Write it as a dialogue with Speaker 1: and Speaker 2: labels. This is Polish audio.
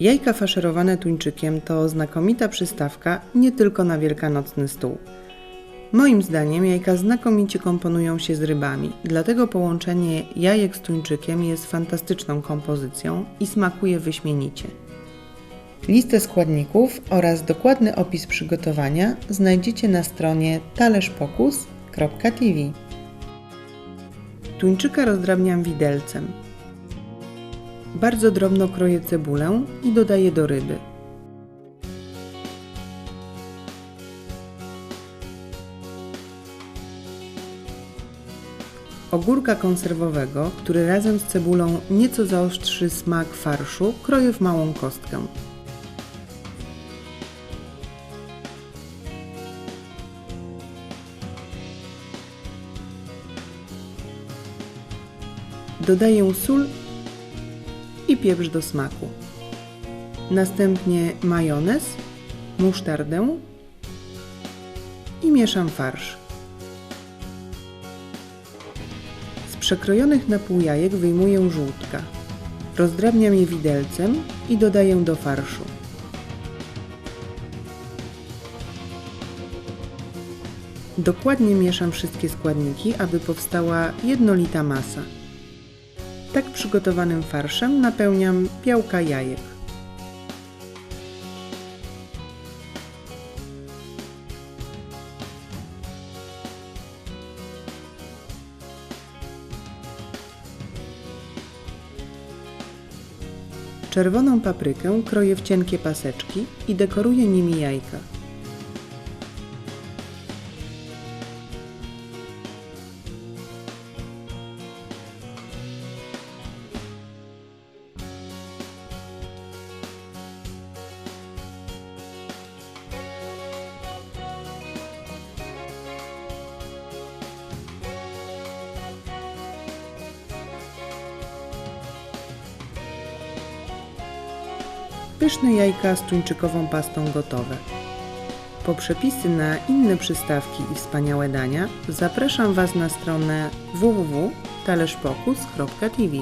Speaker 1: Jajka faszerowane tuńczykiem to znakomita przystawka nie tylko na wielkanocny stół. Moim zdaniem jajka znakomicie komponują się z rybami, dlatego połączenie jajek z tuńczykiem jest fantastyczną kompozycją i smakuje wyśmienicie. Listę składników oraz dokładny opis przygotowania znajdziecie na stronie talerzopokus.tv. Tuńczyka rozdrabniam widelcem. Bardzo drobno kroję cebulę i dodaję do ryby. Ogórka konserwowego, który razem z cebulą nieco zaostrzy smak farszu, kroję w małą kostkę. Dodaję sól i pieprz do smaku. Następnie majonez, musztardę i mieszam farsz. Z przekrojonych na pół jajek wyjmuję żółtka. Rozdrabniam je widelcem i dodaję do farszu. Dokładnie mieszam wszystkie składniki, aby powstała jednolita masa. Tak przygotowanym farszem napełniam białka jajek. Czerwoną paprykę kroję w cienkie paseczki i dekoruję nimi jajka. Pyszne jajka z tuńczykową pastą gotowe. Po przepisy na inne przystawki i wspaniałe dania zapraszam Was na stronę www.talerzpokus.tv.